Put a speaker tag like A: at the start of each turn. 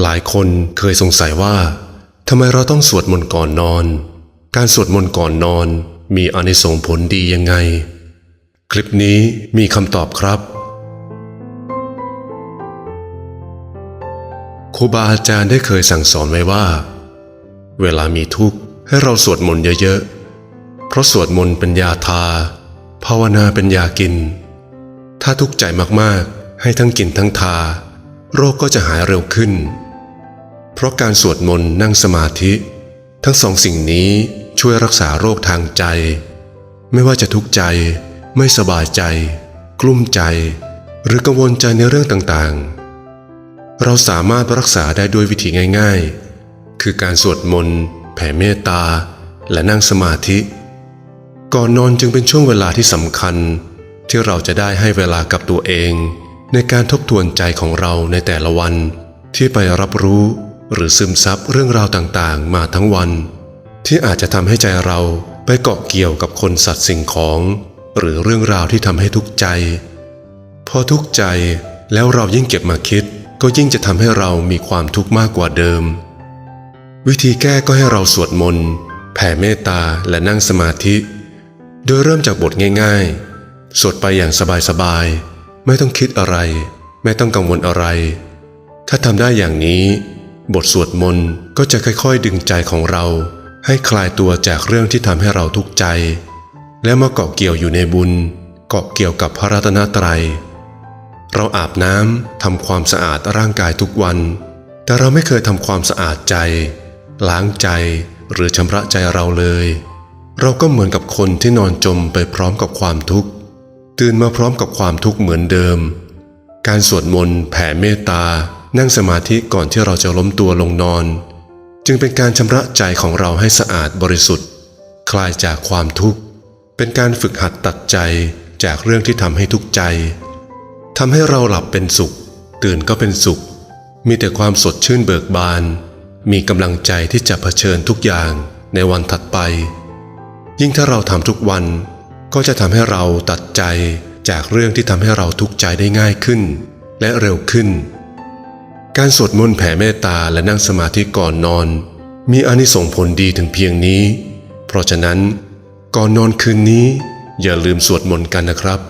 A: หลายคนเคยสงสัยว่าทำไมเราต้องสวดมนต์ก่อนนอน การสวดมนต์ก่อนนอนมีอานิสงส์ผลดียังไง คลิปนี้มีคำตอบครับครูบาอาจารย์ได้เคยสั่งสอนไว้ว่า เวลามีทุกข์ให้เราสวดมนต์เยอะๆ เพราะสวดมนต์เป็นยาทา ภาวนาเป็นยากิน ถ้าทุกข์ใจมากๆ ให้ทั้งกินทั้งทา โรคก็จะหายเร็วขึ้น เพราะการสวดมนต์นั่งสมาธิ ทั้งสองสิ่งนี้ช่วยรักษาโรคทางใจ ไม่ว่าจะทุกข์ใจ ไม่สบายใจ กลุ้มใจ หรือกังวลใจในเรื่องต่างๆ เราสามารถรักษาได้ด้วยวิธีง่าย ๆ คือการสวดมนต์แผ่เมตตา และนั่งสมาธิ ก่อนนอนจึงเป็นช่วงเวลาที่สำคัญ ที่เราจะได้ให้เวลากับตัวเอง ในการทบทวนใจของเราในแต่ละวันที่ไปรับรู้ หรือซึมซับเรื่องราวต่างๆ มาทั้งวัน ที่อาจจะทำให้ใจเราไปเกาะเกี่ยวกับคนสัตว์สิ่งของ หรือเรื่องราวที่ทำให้ทุกข์ใจ พอทุกข์ใจแล้วเรายิ่งเก็บมาคิด ก็ยิ่งจะทำให้เรามีความทุกข์มากกว่าเดิม วิธีแก้ก็ให้เราสวดมนต์แผ่เมตตาและนั่งสมาธิ โดยเริ่มจากบทง่ายๆ สวดไปอย่างสบายๆ ไม่ต้องคิดอะไร ไม่ต้องกังวลอะไร ถ้าทำได้อย่างนี้ บทสวดมนต์ก็จะค่อยๆ ดึงใจของเรา ให้คลายตัวจากเรื่องที่ทำให้เราทุกข์ใจ และมาเกาะเกี่ยวอยู่ในบุญ เกาะเกี่ยวกับพระรัตนตรัย เราอาบน้ำทำความสะอาดร่างกายทุกวัน แต่เราไม่เคยทำความสะอาดใจ ล้างใจหรือชำระใจเราเลย เราก็เหมือนกับคนที่นอนจมไปพร้อมกับความทุกข์ ตื่นมาพร้อมกับความทุกข์เหมือนเดิม การสวดมนต์แผ่เมตตา นั่งสมาธิก่อนที่เราจะล้มตัวลงนอน จึงเป็นการชำระใจของเราให้สะอาดบริสุทธิ์ คลายจากความทุกข์ เป็นการฝึกหัดตัดใจจากเรื่องที่ทำให้ทุกข์ใจทำให้เราหลับเป็นสุข ตื่นก็เป็นสุข มีแต่ความสดชื่นเบิกบาน มีกำลังใจที่จะเผชิญทุกอย่างในวันถัดไป ยิ่งถ้าเราทำทุกวัน ก็จะทำให้เราตัดใจจากเรื่องที่ทำให้เราทุกข์ใจได้ง่ายขึ้น และเร็วขึ้น การสวดมนต์แผ่เมตตาและนั่งสมาธิก่อนนอน มีอนิสงส์ผลดีถึงเพียงนี้ เพราะฉะนั้น ก่อนนอนคืนนี้ อย่าลืมสวดมนต์กันนะครับ